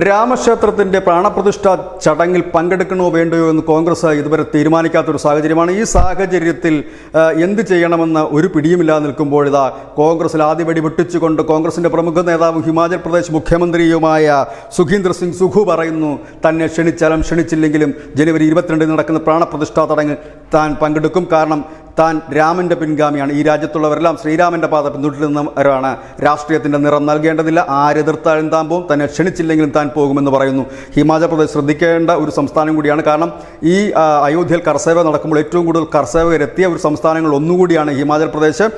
രാമക്ഷേത്രത്തിന്റെ പ്രാണപ്രതിഷ്ഠ ചടങ്ങിൽ പങ്കെടുക്കണോ വേണ്ടയോ എന്ന് കോൺഗ്രസ് ഇതുവരെ തീരുമാനിക്കാത്തൊരു സാഹചര്യമാണ്. ഈ സാഹചര്യത്തിൽ എന്ത് ചെയ്യണമെന്ന് ഒരു പിടിയുമില്ലാതെ നിൽക്കുമ്പോൾ ഇതാ കോൺഗ്രസിൽ ആദ്യപടി വെട്ടിച്ചുകൊണ്ട് കോൺഗ്രസിന്റെ പ്രമുഖ നേതാവും ഹിമാചൽ പ്രദേശ് മുഖ്യമന്ത്രിയുമായ സുഖീന്ദർ സിംഗ് സുഖു പറയുന്നു തന്നെ ക്ഷണിച്ചാലും ക്ഷണിച്ചില്ലെങ്കിലും ജനുവരി ഇരുപത്തിരണ്ടിന് നടക്കുന്ന പ്രാണപ്രതിഷ്ഠാ ചടങ്ങ് താൻ പങ്കെടുക്കും. കാരണം താൻ രാമന്റെ പിൻഗാമിയാണ്. ഈ രാജ്യത്തുള്ളവരെല്ലാം ശ്രീരാമന്റെ പാത പിന്തുടരുന്നവരാണ് രാഷ്ട്രീയത്തിന്റെ നിറം നൽകേണ്ടതില്ല. ആരെതിർത്താലും താൻ പോകും തന്നെ ക്ഷണിച്ചില്ലെങ്കിലും താൻ പോകുമെന്ന് പറയുന്നു. ഹിമാചൽ പ്രദേശ് ശ്രദ്ധിക്കേണ്ട ഒരു സംസ്ഥാനം കൂടിയാണ്. കാരണം ഈ അയോധ്യയിൽ കർസേവ നടക്കുമ്പോൾ ഏറ്റവും കൂടുതൽ കർസേവകരെത്തിയ ഒരു സംസ്ഥാനങ്ങൾ ഒന്നുകൂടിയാണ് ഹിമാചൽ പ്രദേശ്.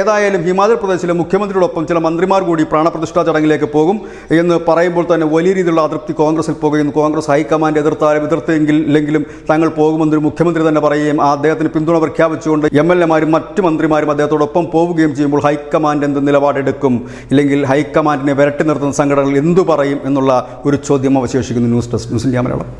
ഏതായാലും ഹിമാചൽ പ്രദേശിലെ മുഖ്യമന്ത്രിയോടൊപ്പം ചില മന്ത്രിമാർ കൂടി പ്രാണപ്രതിഷ്ഠാ ചടങ്ങിലേക്ക് പോകും എന്ന് പറയുമ്പോൾ തന്നെ വലിയ രീതിയിലുള്ള അതൃപ്തി കോൺഗ്രസിൽ പോകുകയും കോൺഗ്രസ് ഹൈക്കമാൻഡ് എതിർത്താലും എതിർത്തെങ്കിൽ ഇല്ലെങ്കിലും തങ്ങൾ പോകുമെന്നൊരു മുഖ്യമന്ത്രി തന്നെ പറയുകയും അദ്ദേഹത്തിന് പിന്തുണ പ്രഖ്യാപിച്ചുകൊണ്ട് എം എൽ എമാരും മറ്റു മന്ത്രിമാരും അദ്ദേഹത്തോടൊപ്പം പോവുകയും ചെയ്യുമ്പോൾ ഹൈക്കമാൻഡ് എന്ത് നിലപാടെടുക്കും? ഇല്ലെങ്കിൽ ഹൈക്കമാൻഡിനെ വിരട്ടി നിർത്തുന്ന സംഘടനകൾ എന്തു പറയും എന്നുള്ള ഒരു ചോദ്യം അവശേഷിക്കുന്നു news desk news India Malayalam.